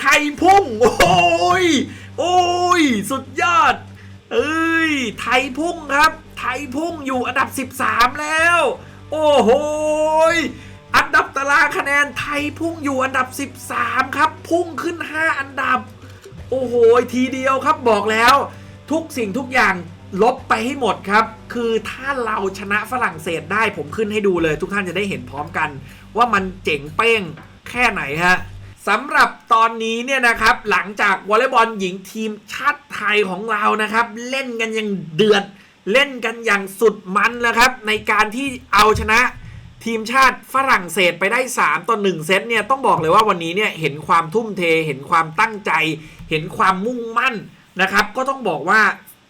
ไทยพุ่ง โอ้ย โอ้ย สุดยอด เอ้ย ไทยพุ่งครับ ไทยพุ่งอยู่อันดับ 13 แล้ว โอ้โหอันดับตารางคะแนนไทยพุ่งอยู่อันดับ 13 ครับ พุ่งขึ้น 5 อันดับ โอ้โห ทีเดียวครับบอกแล้ว ทุกสิ่งทุกอย่างลบไปให้หมดครับ คือถ้าเราชนะฝรั่งเศสได้ผมขึ้นให้ดูเลย ทุกท่านจะได้เห็นพร้อมกัน ว่ามันเจ๋งเป้งแค่ไหนฮะ สำหรับตอนนี้เนี่ยนะครับหลังจากวอลเลย์บอลหญิงทีมชาติไทยของเรานะครับ เล่นกันอย่างเดือด เล่นกันอย่างสุดมันแล้วครับ ในการที่เอาชนะทีมชาติฝรั่งเศสไปได้ 3 ต่อ 1 เซตเนี่ยต้องบอกเลยว่าวันนี้เนี่ยเห็นความทุ่มเท เห็นความตั้งใจ เห็นความมุ่งมั่นนะครับ ก็ต้องบอกว่า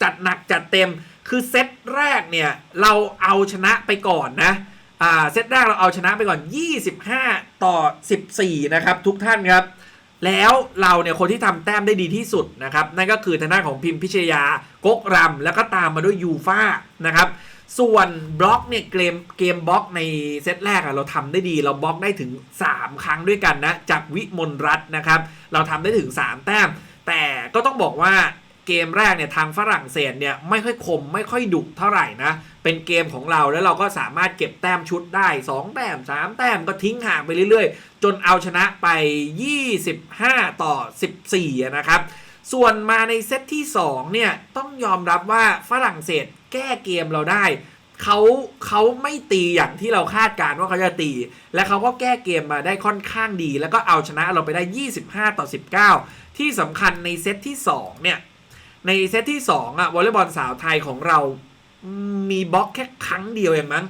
จัดหนักจัดเต็มคือเซตแรกเนี่ยเราเอาชนะไปก่อนนะ อ่าเซตแรกเราเอาชนะไปก่อน 25 ต่อ 14 นะครับ ทุกท่านครับ แล้วเราเนี่ยคนที่ทำแต้มได้ดีที่สุดนะครับ นั่นก็คือทางด้านของพิมพิชยากกรำแล้วก็ตามมาด้วยยูฟ่านะครับส่วนบล็อกเนี่ยเกมเกมบล็อกในเซตแรกอะเราทำได้ดีเราบล็อกได้ถึง 3 ครั้งด้วยกันนะจากวิมลรัตน์นะครับ เราทำได้ถึง 3 แต้ม แต่ก็ต้องบอกว่า เกมแรกเนี่ยทางฝรั่งเศสเนี่ยไม่ค่อยคมไม่ค่อยดุเท่าไหร่นะเป็นเกมของเราแล้วเราก็สามารถเก็บแต้มชุดได้ 2 แต้ม 3 แต้มก็ทิ้งห่างไปเรื่อยๆ จนเอาชนะไป 25 ต่อ 14 นะครับ ส่วนมาในเซตที่ 2 เนี่ย ต้องยอมรับว่าฝรั่งเศสแก้เกมเราได้เขาเขาไม่ตีอย่างที่เราคาดการณ์ว่าเขาจะตี และเขาก็แก้เกมมาได้ค่อนข้างดี แล้วก็เอาชนะเราไปได้ 25 ต่อ 19 ที่สำคัญในเซตที่ 2 เนี่ย ในเซตที่2อะวอลเลย์บอลสาวไทยของเรา มีบล็อกแค่ครั้งเดียวเองมั้ง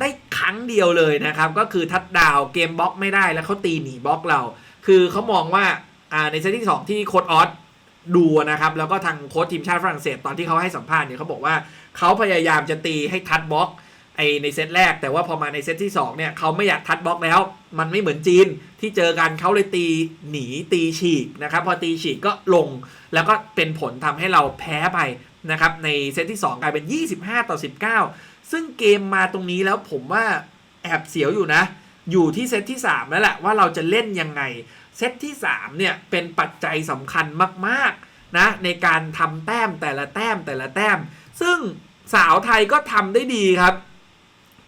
ได้ครั้งเดียวเลยนะครับ ก็คือทัดดาวเกมบล็อกไม่ได้แล้วเขาตีหนีบล็อกเรา คือเขามองว่าอ่าในเซตที่ 2 ที่โค้ดออสดูนะครับ แล้วก็ทางโค้ชทีมชาติฝรั่งเศสตอนที่เขาให้สัมภาษณ์เนี่ยเขาบอกว่าเขาพยายามจะตีให้ทัดบล็อกไอในเซตแรก แต่ว่าพอมาในเซตที่2เนี่ยเขาไม่อยากทัดบล็อกแล้ว มันไม่เหมือนจีนที่เจอกันเขาเลยตีหนีตีฉีกนะครับ พอตีฉีกก็ลง แล้วก็เป็นผลทำให้เราแพ้ไปนะครับ ในเซตที่ 2 กลายเป็น 25 ต่อ 19 ซึ่งเกมมาตรงนี้แล้วผมว่าแอบเสียวอยู่นะ อยู่ที่เซตที่ 3 แล้วแหละว่าเราจะเล่นยังไง เซตที่ 3 เนี่ย เป็นปัจจัยสำคัญมากๆนะในการทำแต้มแต่ละแต้มแต่ละแต้ม ซึ่งสาวไทยก็ทำได้ดีครับ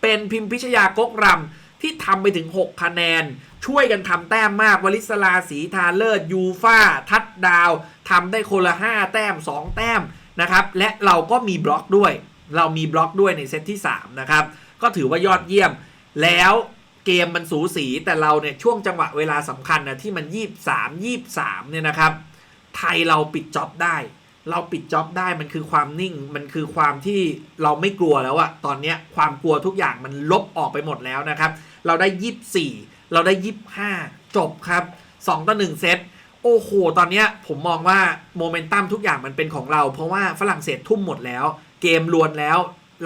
เป็นพิมพิชยากกรำ ที่ทำไปถึง 6 คะแนน ช่วยกันทำแต้มมากวลิศลาสีทาเลิศยูฟ่าทัดดาวทำได้คนละ 5 แต้ม 2 แต้มนะครับ และเราก็มีบล็อกด้วย เรามีบล็อกด้วยในเซตที่ 3 นะครับ ก็ถือว่ายอดเยี่ยม แล้วเกมมันสูสีแต่เราเนี่ยช่วงจังหวะเวลาสำคัญนะที่มัน 23 23เนี่ยนะครับ ไทยเราปิดจ็อบได้ เราปิดจ็อบได้มันคือความนิ่ง มันคือความที่เราไม่กลัวแล้วอะตอนเนี้ยความกลัวทุกอย่างมันลบออกไปหมดแล้วนะครับ เราได้ 24 เราได้ 25 จบครับ 2 ต่อ 1 เซต โอ้โห ตอนเนี้ยผมมองว่าโมเมนตัมทุกอย่างมันเป็นของเรา เพราะว่าฝรั่งเศสทุ่มหมดแล้ว เกมลวนแล้ว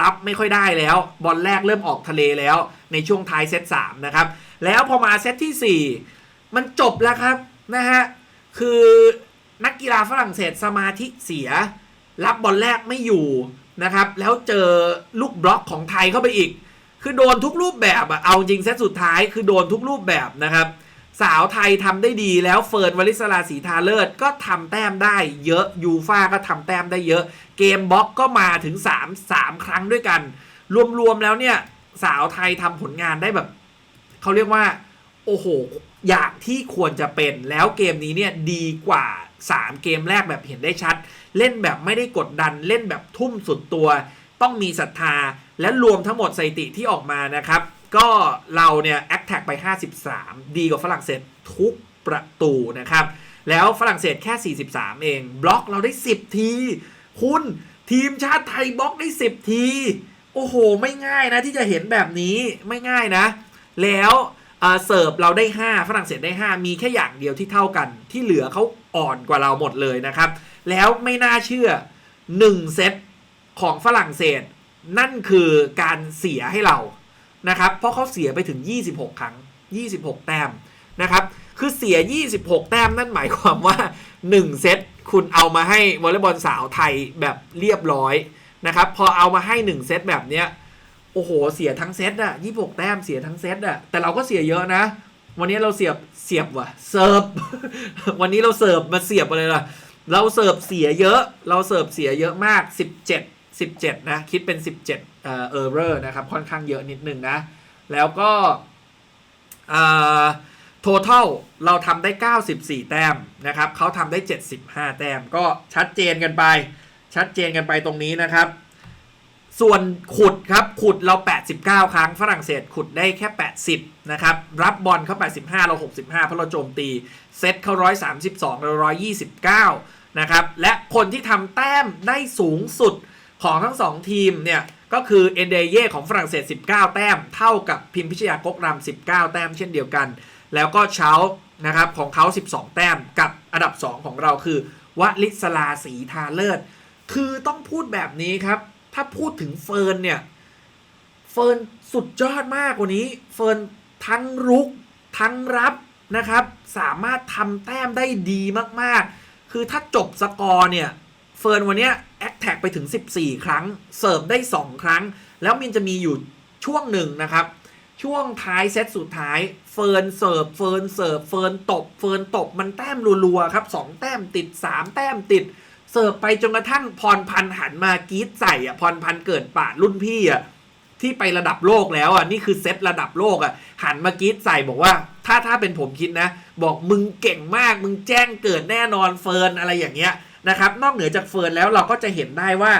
รับไม่ค่อยได้แล้ว บอลแรกเริ่มออกทะเลแล้ว ในช่วงท้ายเซต3นะครับ แล้วพอมาเซตที่ 4 มันจบแล้วครับนะฮะ คือนักกีฬาฝรั่งเศสสมาธิเสีย รับบอลแรกไม่อยู่นะครับ แล้วเจอลูกบล็อกของไทยเข้าไปอีก คือโดนทุกรูปแบบอะเอาจริงเซตสุดท้ายคือโดนทุกรูปแบบนะครับ สาวไทยทำได้ดีแล้วเฟิร์นวลิศลาสีทาเลิศก็ทำแต้มได้เยอะยูฟ่าก็ทำแต้มได้เยอะ เกมบล็อกก็มาถึง 3 3 ครั้งด้วยกัน รวมๆแล้วเนี่ยสาวไทยทำผลงานได้แบบเขาเรียกว่า โอ้โห อย่างที่ควรจะเป็นแล้วเกมนี้เนี่ยดีกว่า 3 เกมแรกแบบเห็นได้ชัด เล่นแบบไม่ได้กดดันเล่นแบบทุ่มสุดตัว ต้องมีศรัทธาและรวมทั้งหมดสถิติที่ออกมานะครับ ก็เราเนี่ยแอคแท็กไป 53 ดีกว่าฝรั่งเศสทุกประตูนะครับ แล้วฝรั่งเศสแค่ 43 เอง บล็อกเราได้ 10 ที คุณทีมชาติไทยบล็อกได้ 10 ที โอ้โห ไม่ง่ายนะที่จะเห็นแบบนี้ไม่ง่ายนะ แล้วเอ่อเสิร์ฟเราได้ 5 ฝรั่งเศสได้ 5 มีแค่อย่างเดียวที่เท่ากัน ที่เหลือเขาอ่อนกว่าเราหมดเลยนะครับ แล้วไม่น่าเชื่อ 1 เซต ของฝรั่งเศส นั่นคือการเสียให้เรานะครับ เพราะเขาเสียไปถึง 26 ครั้ง 26 แต้มนะครับ คือเสีย 26 แต้มนั่นหมายความว่า 1 เซตคุณเอามาให้วอลเลย์บอลสาวไทยแบบเรียบร้อยนะครับ พอเอามาให้ 1 เซตแบบเนี้ยโอ้โห เสียทั้งเซตอะ26 แต้มเสียทั้งเซตอะแต่เราก็เสียเยอะนะ วันนี้เราเสียบเสียบว่ะเสิร์ฟวันนี้เราเสิร์ฟมาเสียบอะไรล่ะเราเสิร์ฟเสียเยอะ เราเสิร์ฟเสียเยอะมาก 17 17 นะ คิดเป็น 17เอ่อเออร์เรอร์นะครับ ค่อนข้างเยอะนิดนึงนะ แล้วก็อ่า total เราทำได้ 94 แต้มนะครับเขาทำได้ 75 แต้ม ก็ชัดเจนกันไป ชัดเจนกันไปตรงนี้นะครับ ส่วนขุดครับ ขุดเรา 89 ครั้ง ฝรั่งเศสขุดได้แค่ 80 นะครับ รับบอลเข้า 85 เรา 65 เพราะเราโจมตี เซตเข้า 132 เรา 129 นะครับ และคนที่ทำแต้มได้สูงสุด ของทั้ง 2 ทีมเนี่ยก็คือเอนเดเย่ของฝรั่งเศส 19 แต้ม เท่ากับพิมพิชยากกรำ19 แต้มเช่นเดียวกัน แล้วก็เช้านะครับของเขา 12 แต้มกับอันดับ 2 ของเราคือวลิศลาศรีทาเลิศคือต้องพูดแบบนี้ครับ ถ้าพูดถึงเฟิร์นเนี่ย เฟิร์นสุดยอดมากกว่านี้ เฟิร์นทั้งรุกทั้งรับนะครับ สามารถทำแต้มได้ดีมากๆ คือถ้าจบสกอร์เนี่ย เฟิร์นวันเนี้ย แอคแท็กไปถึง 14 ครั้ง เสิร์ฟได้ 2 ครั้ง แล้วมินจะมีอยู่ช่วงหนึ่งนะครับ ช่วงท้ายเซตสุดท้าย เฟิร์นเสิร์ฟเฟิร์นเสิร์ฟเฟิร์นตบเฟิร์นตบมันแต้มรัวๆครับ 2 แต้มติด 3 แต้มติด เสิร์ฟไปจนกระทั่งพรพันหันมากรีดใส่อะพรพันเกิดปาดรุ่นพี่อะที่ไประดับโลกแล้วอะนี่คือเซตระดับโลกอะหันมากรีดใส่บอกว่าถ้าถ้าเป็นผมคิดนะ บอกมึงเก่งมากมึงแจ้งเกิดแน่นอนเฟิร์นอะไรอย่างเงี้ย นะครับนอกเหนือจากเฟิร์นแล้วเราก็จะเห็นได้ว่า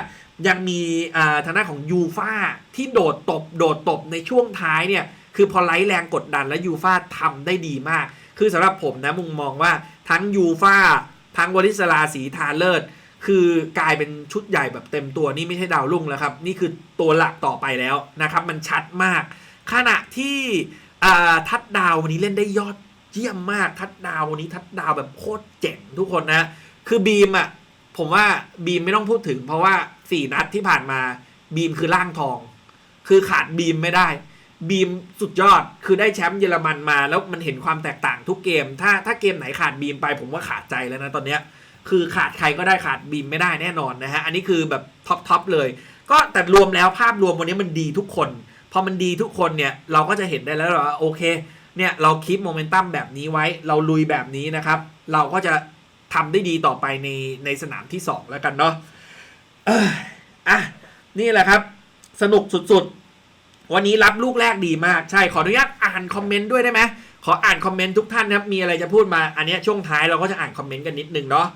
ยังมีอ่าทางด้านของยูฟาที่โดดตบ โดดตบในช่วงท้ายเนี่ยคือพอไล่แรงกดดันแล้วยูฟาทำได้ดีมาก คือสำหรับผมนะมุมมองว่าทั้งยูฟาทั้งวอลิศลาสีทาเลิศคือกลายเป็นชุดใหญ่แบบเต็มตัวนี่ไม่ใช่ดาวรุ่งแล้วครับ นี่คือตัวหลักต่อไปแล้วนะครับมันชัดมาก ขณะที่ทัดดาววันนี้เล่นได้ยอดเยี่ยมมาก ทัดดาววันนี้ทัดดาวแบบโคตรเจ๋งทุกคนนะ คือบีมอะ ผมว่าบีมไม่ต้องพูดถึง เพราะว่าสี่นัดที่ผ่านมาบีมคือร่างทอง คือขาดบีมไม่ได้ บีมสุดยอดคือได้แชมป์เยอรมันมา แล้วมันเห็นความแตกต่างทุกเกม ถ้าถ้าเกมไหนขาดบีมไป ผมว่าขาดใจแล้วนะตอนเนี้ย คือขาดใครก็ได้ขาดบีมไม่ได้แน่นอนนะฮะอันนี้คือแบบท็อปทอปเลย ก็แต่รวมแล้วภาพรวมวันนี้มันดีทุกคนพอมันดีทุกคนเนี่ยเราก็จะเห็นได้แล้วว่าโอเคเนี่ยเราคีปโมเมนตัมแบบนี้ไว้ เราลุยแบบนี้นะครับ เราก็จะ ทำได้ดีต่อไปในในสนามที่ 2 แล้วกันเนาะอะนี่แหละครับ สนุกสุดๆ วันนี้รับลูกแรกดีมากใช่ขออนุญาตอ่านคอมเมนต์ด้วยได้ไหมขออ่านคอมเมนต์ทุกท่านนะครับ มีอะไรจะพูดมาอันนี้ช่วงท้ายเราก็จะอ่านคอมเมนต์กันนิดนึงเนาะ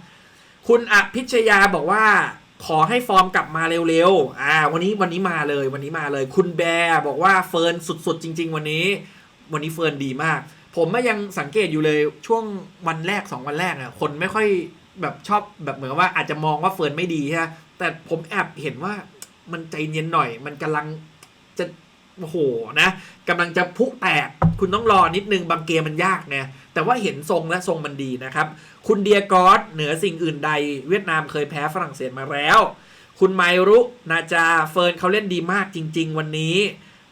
คุณอภิชยาบอกว่าขอให้ฟอร์มกลับมาเร็วๆ อ่า วันนี้วันนี้มาเลยวันนี้มาเลย คุณแบร์บอกว่าเฟิร์นสุดๆ จริง ๆ วันนี้ วันนี้เฟิร์นดีมาก ผมก็ยังสังเกตอยู่เลยช่วงวันแรกสองวันแรกอะคนไม่ค่อยแบบชอบแบบเหมือนว่าอาจจะมองว่าเฟิร์นไม่ดีใช่ไหมแต่ผมแอบเห็นว่ามันใจเย็นหน่อย มันกำลังจะโอ้โหนะกำลังจะพุแตก คุณต้องรอนิดนึงบางเกมมันยากเนี่ยแต่ว่าเห็นทรงและทรงมันดีนะครับ คุณเดียกอสเหนือสิ่งอื่นใด เวียดนามเคยแพ้ฝรั่งเศสมาแล้ว คุณไมรุ นาจาเฟิร์นเขาเล่นดีมากจริง ๆ วันนี้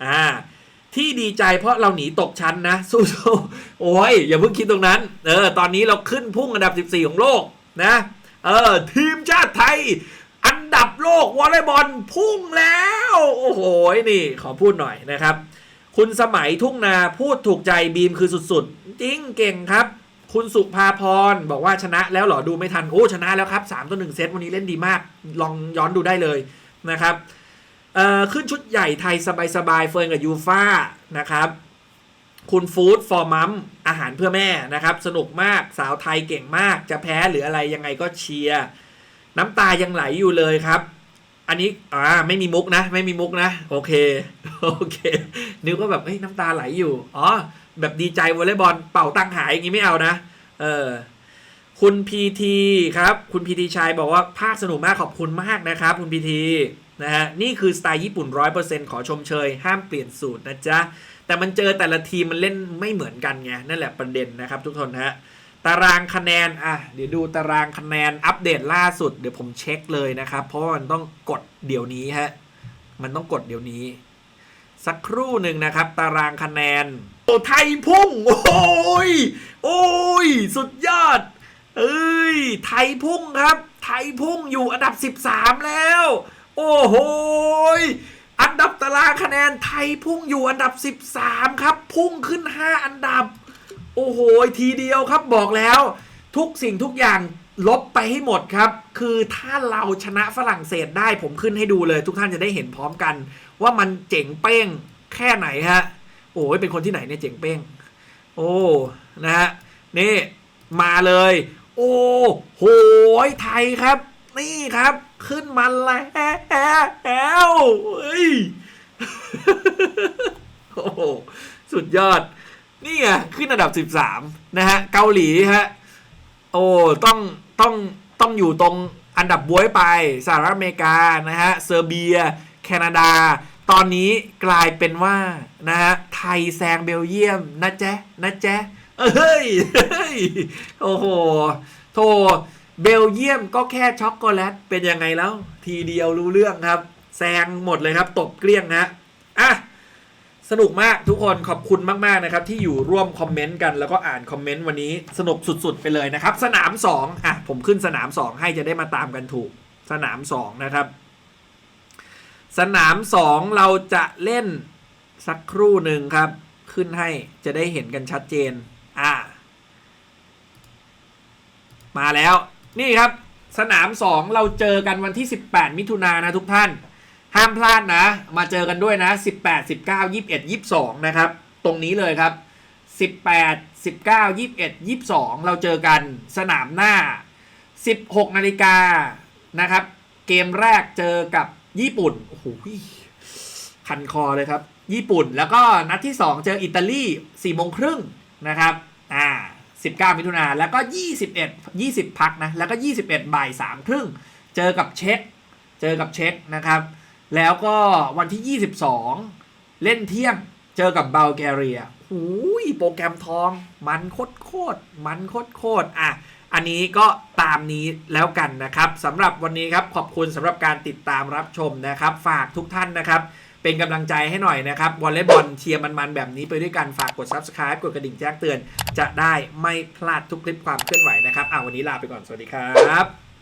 อ่า ที่ดีใจเพราะเราหนีตกชั้นนะสู้ๆโอ้ยอย่าเพิ่งคิดตรงนั้น เออ ตอนนี้เราขึ้นพุ่งอันดับ 14 ของโลกนะ เออ ทีมชาติไทย อันดับโลกวอลเลย์บอลพุ่งแล้ว โอ้โหนี่ขอพูดหน่อยนะครับ คุณสมัยทุ่งนาพูดถูกใจบีมคือสุดๆ จริงเก่งครับ คุณสุภาพรบอกว่าชนะแล้วเหรอดูไม่ทันโอ้ชนะแล้วครับ3ต่อ1เซตวันนี้เล่นดีมาก ลองย้อนดูได้เลยนะครับ เอ่อขึ้นชุดใหญ่ไทยสบายๆเฟิร์นกับยูฟ่านะครับ คุณฟู้ดฟอร์มัมอาหารเพื่อแม่นะครับ สนุกมากสาวไทยเก่งมาก จะแพ้หรืออะไรยังไงก็เชียร์น้ำตายังไหลอยู่เลยครับ อันนี้อ่าไม่มีมุกนะ ไม่มีมุกนะ โอเคโอเคนึกว่าแบบเฮ้ยน้ำตาไหลอยู่อ๋อแบบดีใจวอลเลย์บอลเป่าตังหายอย่างงี้ไม่เอานะ เออคุณพีทีครับ คุณพีทีชัยบอกว่าภาคสนุกมากขอบคุณมากนะครับ คุณพีที นะฮะนี่คือสไตล์ญี่ปุ่นร้อยเปอร์เซ็นต์ขอชมเชย ห้ามเปลี่ยนสูตรนะจ๊ะ แต่มันเจอแต่ละทีมมันเล่นไม่เหมือนกันไง นั่นแหละประเด็นนะครับทุกคนฮะตารางคะแนน อะ เดี๋ยวดูตารางคะแนนอัปเดตล่าสุด เดี๋ยวผมเช็คเลยนะครับ เพราะมันต้องกดเดี๋ยวนี้ฮะ มันต้องกดเดี๋ยวนี้ สักครู่หนึ่งนะครับ ตารางคะแนนโอ้ไทยพุ่ง โอ้ย โอ้ย สุดยอด เอ้ย ไทยพุ่งครับ ไทยพุ่งอยู่อันดับ 13 แล้ว โอ้โหอันดับตารางคะแนนไทยพุ่งอยู่อันดับ 13 ครับ พุ่งขึ้น 5 อันดับ โอ้โห ทีเดียวครับบอกแล้ว ทุกสิ่งทุกอย่างลบไปให้หมดครับ คือถ้าเราชนะฝรั่งเศสได้ผมขึ้นให้ดูเลย ทุกท่านจะได้เห็นพร้อมกัน ว่ามันเจ๋งเป้งแค่ไหนฮะ โอ้ยเป็นคนที่ไหนเนี่ยเจ๋งเป้ง โอ้นะฮะนี่มาเลย โอ้โหไทยครับ นี่ครับ ขึ้นมาแล้วเฮ้ยโอ้โหสุดยอด นี่ไงขึ้นอันดับ 13 นะฮะ เกาหลีฮะ โอ้ต้องต้องต้องอยู่ตรงอันดับบวยไปสหรัฐอเมริกานะฮะ เซอร์เบีย แคนาดา ตอนนี้กลายเป็นว่านะฮะ ไทยแซงเบลเยียมนะแจ๊ะนะแจ๊ะเอ้เฮ้ย โอ้โห โท เบลเยียมก็แค่ช็อกโกแลตเป็นยังไงแล้ว ทีเดียวรู้เรื่องครับ แซงหมดเลยครับ ตบเกลี้ยงฮะอะสนุกมากทุกคนขอบคุณมาก ๆ นะครับ ที่อยู่ร่วมคอมเมนต์กันแล้วก็อ่านคอมเมนต์วันนี้สนุกสุด ๆ ไปเลยนะครับ สนาม 2 อะ ผมขึ้นสนาม 2 ให้จะได้มาตามกันถูก สนาม 2 นะครับ สนาม 2 เราจะเล่นสักครู่หนึ่งครับ ขึ้นให้จะได้เห็นกันชัดเจน อ่า มาแล้ว นี่ครับสนาม 2 เราเจอกันวันที่ 18 มิถุนายนนะทุกท่าน ห้ามพลาดนะ มาเจอกันด้วยนะ 18 19 21 22 นะครับ ตรงนี้เลยครับ 18 19 21 22 เราเจอกันสนามหน้า 16 นาฬิกานะครับ เกมแรกเจอกับญี่ปุ่น โอ้โหคันคอเลยครับ ญี่ปุ่นแล้วก็นัดที่ 2 เจออิตาลี4โมงครึ่งนะครับ อ่า 19 มิถุนาแล้วก็ 21 20 พักนะ แล้วก็ 21บ่าย3ครึ่ง เจอกับเช็กเจอกับเช็กนะครับ แล้วก็วันที่ 22 เล่นเที่ยง เจอกับเบลแกเรียหูยโปรแกรมทอง มันโคตรโคตรมันโคตรโคตรอะ อันนี้ก็ตามนี้แล้วกันนะครับสำหรับวันนี้ครับ ขอบคุณสำหรับการติดตามรับชมนะครับ ฝากทุกท่านนะครับ เป็นกำลังใจให้หน่อยนะครับวอลเลย์บอลเชียร์มันๆแบบนี้ไปด้วยกันฝากกด subscribe กดกระดิ่งแจ้งเตือน จะได้ไม่พลาดทุกคลิปความเคลื่อนไหวนะครับอ่าวันนี้ลาไปก่อนสวัสดีครับ